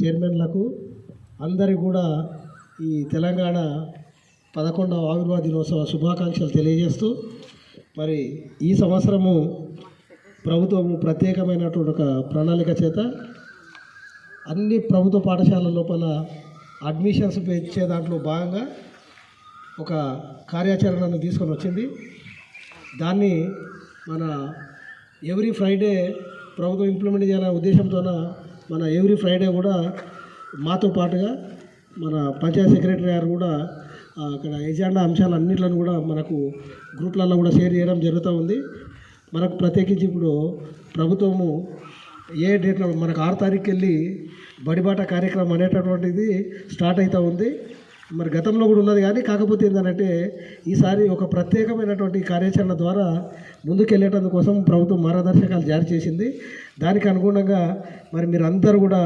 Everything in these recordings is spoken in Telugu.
చైర్మన్లకు అందరి కూడా ఈ తెలంగాణ పదకొండవ ఆవిర్భావ దినోత్సవ శుభాకాంక్షలు తెలియజేస్తూ మరి ఈ సంవత్సరము ప్రభుత్వము ప్రత్యేకమైనటువంటి ఒక ప్రణాళిక చేత అన్ని ప్రభుత్వ పాఠశాలల లోపల అడ్మిషన్స్ పెంచే దాంట్లో భాగంగా ఒక కార్యాచరణను తీసుకొని వచ్చింది. దాన్ని మన ఎవ్రీ ఫ్రైడే ప్రభుత్వం ఇంప్లిమెంట్ చేయాలనే ఉద్దేశంతోన మన ఎవ్రీ ఫ్రైడే కూడా మాతో పాటుగా మన పంచాయత్ సెక్రటరీ గారు కూడా అక్కడ ఎజెండా అంశాలు కూడా మనకు గ్రూప్లలో కూడా షేర్ చేయడం జరుగుతూ ఉంది. మనకు ప్రత్యేకించి ఇప్పుడు ప్రభుత్వము ఏ డేట్లో మనకు ఆరు తారీఖుకి వెళ్ళి బడిబాట కార్యక్రమం అనేటటువంటిది స్టార్ట్ అవుతూ ఉంది. మరి గతంలో కూడా ఉన్నది కానీ కాకపోతే ఏంటంటే ఈసారి ఒక ప్రత్యేకమైనటువంటి కార్యాచరణ ద్వారా ముందుకెళ్ళేటందు కోసం ప్రభుత్వం మార్గదర్శకాలు జారీ చేసింది. దానికి అనుగుణంగా మరి మీరందరూ కూడా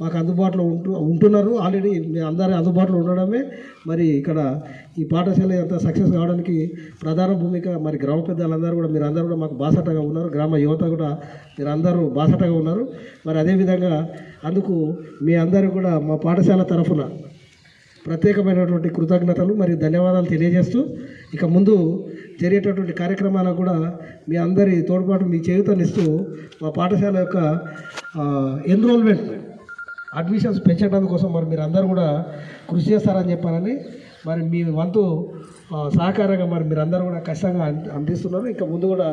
మాకు అందుబాటులో ఉంటూ ఉంటున్నారు. ఆల్రెడీ మీ అందరి అందుబాటులో ఉండడమే మరి ఇక్కడ ఈ పాఠశాల అంత సక్సెస్ కావడానికి ప్రధాన భూమిక మరి గ్రామ పెద్దలందరూ కూడా మీరు అందరూ కూడా మాకు బాసటగా ఉన్నారు. గ్రామ యువత కూడా మీరు అందరూ బాసటగా ఉన్నారు. మరి అదేవిధంగా అందుకు మీ అందరూ కూడా మా పాఠశాల తరఫున ప్రత్యేకమైనటువంటి కృతజ్ఞతలు మరియు ధన్యవాదాలు తెలియజేస్తూ ఇక ముందు జరిగేటటువంటి కార్యక్రమాలకు కూడా మీ అందరి తోడ్పాటు మీ చేయుతనిస్తూ మా పాఠశాల యొక్క ఎన్రోల్మెంట్ అడ్మిషన్స్ పెంచడం కోసం మరి మీరు అందరూ కూడా కృషి చేస్తారని చెప్పాలని మరి మీ వంతు సహకారంగా మరి మీరు అందరూ కూడా కష్టంగా అంది- అందిస్తున్నారు. ఇంకా ముందు కూడా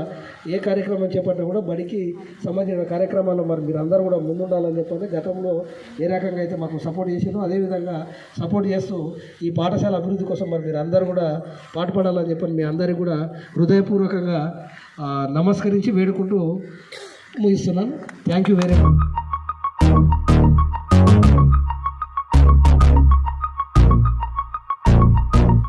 ఏ కార్యక్రమం చేపట్టినా కూడా బడికి సంబంధించిన కార్యక్రమాల్లో మరి మీరు అందరూ కూడా ముందుండాలని చెప్పని గతంలో ఏ రకంగా అయితే మాకు సపోర్ట్ చేసిందో అదేవిధంగా సపోర్ట్ చేస్తూ ఈ పాఠశాల అభివృద్ధి కోసం మరి మీరు అందరూ కూడా పాటుపడాలని చెప్పని మీ అందరికీ కూడా హృదయపూర్వకంగా నమస్కరించి వేడుకుంటూ ముగిస్తున్నాను. Thank you very much